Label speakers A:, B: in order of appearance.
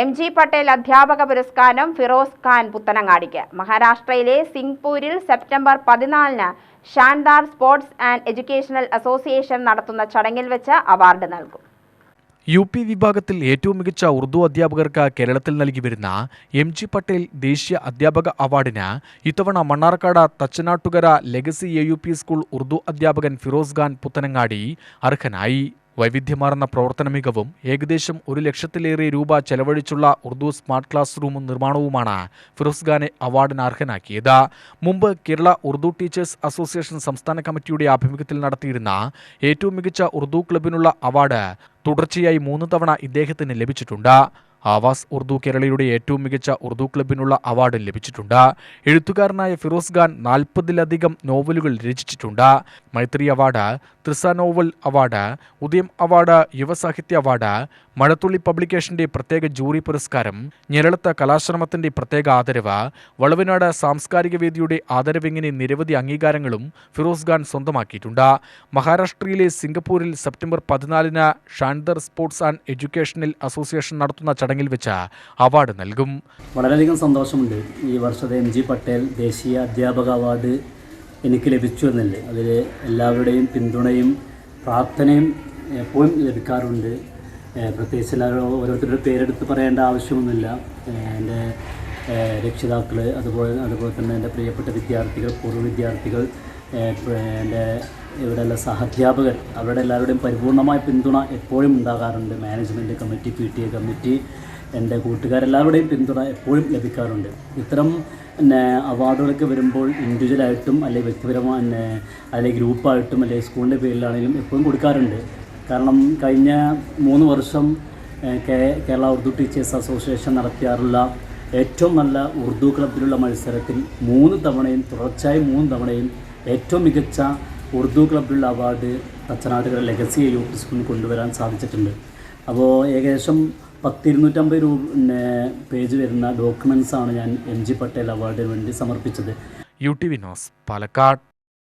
A: M G Patel അധ്യാപക പുരസ്കാരം ഫിറോസ് ഖാൻ പുത്തനങ്ങാടിക്ക്. മഹാരാഷ്ട്രയിലെ സിംഗ്പൂരിൽ സെപ്റ്റംബർ പതിനാലിന് Shandar sports and educational association നടത്തുന്ന ചടങ്ങിൽ വെച്ച് അവാർഡ് നൽകും.
B: യു പി വിഭാഗത്തിൽ ഏറ്റവും മികച്ച ഉറുദു അധ്യാപകർക്ക് കേരളത്തിൽ നൽകി വരുന്ന എം ജി പട്ടേൽ ദേശീയ അധ്യാപക അവാർഡിന് ഇത്തവണ Mannarkkad Thachanattukara legacy A U P school Urdu അധ്യാപകൻ ഫിറോസ് ഖാൻ പുത്തനങ്ങാടി അർഹനായി. വൈവിധ്യമാർന്ന പ്രവർത്തന മികവും ഏകദേശം ഒരു ലക്ഷത്തിലേറെ രൂപ ചെലവഴിച്ചുള്ള ഉറുദു സ്മാർട്ട് ക്ലാസ് റൂമും നിർമ്മാണവുമാണ് ഫിറോസ് ഖാനെ അവാർഡിന് അർഹനാക്കിയത്. മുമ്പ് കേരള ഉറുദു ടീച്ചേഴ്സ് അസോസിയേഷൻ സംസ്ഥാന കമ്മിറ്റിയുടെ ആഭിമുഖ്യത്തിൽ നടത്തിയിരുന്ന ഏറ്റവും മികച്ച ഉറുദു ക്ലബിനുള്ള അവാർഡ് തുടർച്ചയായി മൂന്ന് തവണ ഇദ്ദേഹത്തിന് ലഭിച്ചിട്ടുണ്ട്. ആവാസ് ഉർദു കേരളയുടെ ഏറ്റവും മികച്ച ഉർദു ക്ലബിനുള്ള അവാർഡ് ലഭിച്ചിട്ടുണ്ട്. എഴുത്തുകാരനായ ഫിറോസ് ഖാൻ നാൽപ്പതിലധികം നോവലുകൾ രചിച്ചിട്ടുണ്ട്. Maithri award ത്രിസ novel award Udayam award Yuvasahithya award Mazhathulli പബ്ലിക്കേഷന്റെ പ്രത്യേക ജൂറി പുരസ്കാരം ഞെരളത്ത് കലാശ്രമത്തിന്റെ പ്രത്യേക ആദരവ് വളവനാട് സാംസ്കാരിക വേദിയുടെ ആദരവ് ഇങ്ങനെ നിരവധി അംഗീകാരങ്ങളും ഫിറോസ് ഖാൻ സ്വന്തമാക്കിയിട്ടുണ്ട്. മഹാരാഷ്ട്രയിലെ സിംഗപ്പൂരിൽ സെപ്റ്റംബർ പതിനാലിന് Shandar sports and educational association നടത്തുന്ന ചടങ്ങിൽ വെച്ച് അവാർഡ് നൽകും.
C: വളരെയധികം സന്തോഷമുണ്ട്. ഈ വർഷത്തെ എം ജി പട്ടേൽ ദേശീയ അധ്യാപക അവാർഡ് എനിക്ക് ലഭിച്ചു എന്നല്ലേ. അതിൽ എല്ലാവരുടെയും പിന്തുണയും പ്രാർത്ഥനയും എപ്പോഴും ലഭിക്കാറുണ്ട്. പ്രത്യേകിച്ച് എല്ലാവരും ഓരോരുത്തരുടെ പേരെടുത്ത് പറയേണ്ട ആവശ്യമൊന്നുമില്ല. എന്റെ രക്ഷിതാക്കൾ അതുപോലെ അതുപോലെ തന്നെ എന്റെ പ്രിയപ്പെട്ട വിദ്യാർത്ഥികൾ പൂർവ വിദ്യാർത്ഥികൾ എന്റെ ഇവിടെയുള്ള സഹധ്യാപകർ അവരുടെ എല്ലാവരുടെയും പരിപൂർണമായ പിന്തുണ എപ്പോഴും ഉണ്ടാകാറുണ്ട്. Management committee P T A committee എന്റെ കൂട്ടുകാരെല്ലാവരുടെയും പിന്തുണ എപ്പോഴും ലഭിക്കാറുണ്ട്. ഇത്തരം പിന്നെ അവാർഡുകളൊക്കെ വരുമ്പോൾ ഇൻഡിവിജ്വലായിട്ടും അല്ലെങ്കിൽ വ്യക്തിപരമായി അല്ലെങ്കിൽ ഗ്രൂപ്പായിട്ടും അല്ലെങ്കിൽ സ്കൂളിന്റെ പേരിലാണെങ്കിലും എപ്പോഴും കൊടുക്കാറുണ്ട്. കാരണം കഴിഞ്ഞ മൂന്ന് വർഷം കേരള ഉറുദു ടീച്ചേഴ്സ് അസോസിയേഷൻ നടത്തിയാറുള്ള ഏറ്റവും നല്ല ഉറുദു ക്ലബിലുള്ള മത്സരത്തിൽ മൂന്ന് തവണയും തുടർച്ചയായി മൂന്ന് തവണയും ഏറ്റവും മികച്ച ഉറുദു ക്ലബിലുള്ള അവാർഡ് തച്ചനാട്ടുകര ലെഗസി യു സ്കൂളിൽ കൊണ്ടുവരാൻ സാധിച്ചിട്ടുണ്ട്. അപ്പോൾ ഏകദേശം പത്തിരുന്നൂറ്റമ്പത് രൂപ പേജ് വരുന്ന ഡോക്യുമെൻസാണ് ഞാൻ എം ജി പട്ടേൽ അവാർഡിന് വേണ്ടി സമർപ്പിച്ചത്.
B: U T Vinos Palakkad.